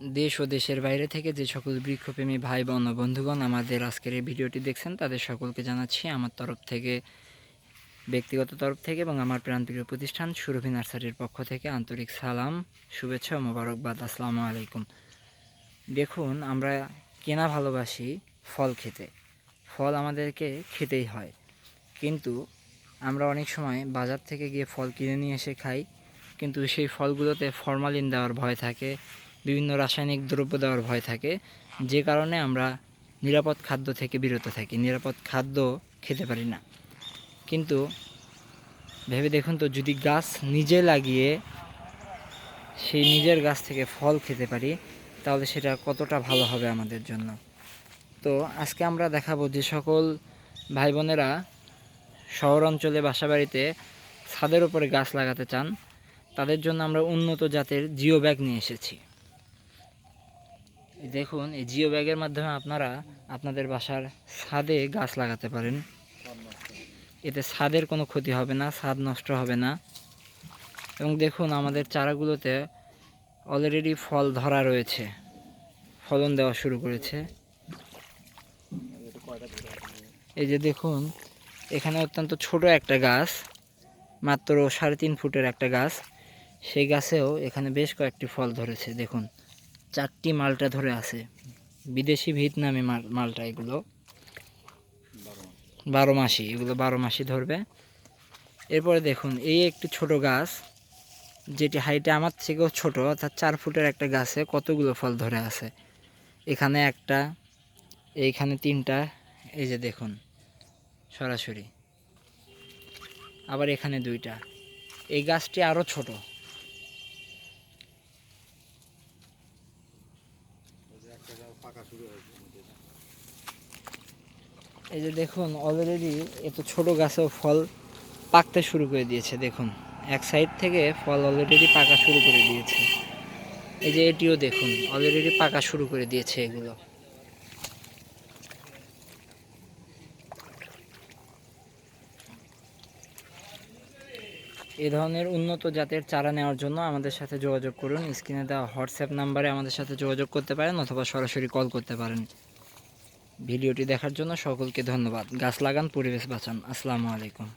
দেশ ও দেশের বাইরে থেকে যে সকল বৃক্ষপ্রেমী ভাই বোন ও বন্ধুগণ আমাদের আজকের এই ভিডিওটি দেখছেন, তাদের সকলকে জানাচ্ছি আমার তরফ থেকে, ব্যক্তিগত তরফ থেকে এবং আমার প্রাণপ্রিয় প্রতিষ্ঠান সুরভি নার্সারির পক্ষ থেকে আন্তরিক সালাম, শুভেচ্ছা মোবারকবাদ। আসসালামু আলাইকুম। দেখুন, আমরা কেনা ভালোবাসি ফল খেতে। ফল আমাদেরকে খেতেই হয়। কিন্তু আমরা অনেক সময় বাজার থেকে গিয়ে ফল কিনে নিয়ে এসে খাই, কিন্তু সেই ফলগুলোতে ফরমালিন দেওয়ার ভয় থাকে বিভিন্ন রাসায়নিক দ্রব্য দেওয়ার ভয় থাকে। যে কারণে আমরা নিরাপদ খাদ্য থেকে বিরত থাকি। নিরাপদ খাদ্য খেতে পারি না। কিন্তু ভেবে দেখুন তো, যদি গাছ নিজে লাগিয়ে সেই নিজের গাছ থেকে ফল খেতে পারি, তাহলে সেটা কতটা ভালো হবে আমাদের জন্য? তো আজকে আমরা দেখাবো যে সকল ভাই বোনেরা শহর অঞ্চলে বাসা বাড়িতে ছাদের উপরে গাছ লাগাতে চান, তাদের জন্য আমরা উন্নত জাতের জিও ব্যাগ নিয়ে এসেছি। দেখুন, এই জিও ব্যাগের মাধ্যমে আপনারা আপনাদের বাসার ছাদে গাছ লাগাতে পারেন। এতে ছাদের কোনো ক্ষতি হবে না, ছাদ নষ্ট হবে না। এবং দেখুন, আমাদের চারাগুলোতে অলরেডি ফল ধরা রয়েছে। ফলন দেওয়া শুরু করেছে। এই যে দেখুন, এখানে অত্যন্ত ছোট একটা গাছ, মাত্র সাড়ে তিন ফুটের একটা গাছ। সেই গাছেও এখানে বেশ কয়েকটি ফল ধরেছে, দেখুন। চারটি মালটা ধরে আছে। বিদেশি ভিয়েতনামি মাল, মালটা এগুলো। বারো মাসি, এগুলো বারো মাসি ধরবে। এরপরে দেখুন, এই একটি ছোট গাছ, যেটি হাইটে আমার থেকেও ছোট, অর্থাৎ চার ফুটের একটা গাছে কতগুলো ফল ধরে আছে। এখানে একটা, এইখানে তিনটা, এই যে দেখুন, সরাসরি। আবার এখানে দুইটা। এই গাছটি আরও ছোট। এই যে দেখুন অলরেডি এত ছোট গাছেও ফল পাকতে শুরু করে দিয়েছে, দেখুন। এক সাইড থেকে ফল অলরেডি পাকা শুরু করে দিয়েছে। এই যে এটিও দেখুন অলরেডি পাকা শুরু করে দিয়েছে এগুলো। এই ধরনের উন্নত জাতের চারা নেওয়ার জন্য আমাদের সাথে যোগাযোগ করুন। স্ক্রিনে দেওয়া হোয়াটসঅ্যাপ নাম্বারে আমাদের সাথে যোগাযোগ করতে পারেন অথবা সরাসরি কল করতে পারেন। ভিডিওটি দেখার জন্য সকলকে ধন্যবাদ। গাছ লাগান, পরিবেশ বাঁচান। আসসালামু আলাইকুম।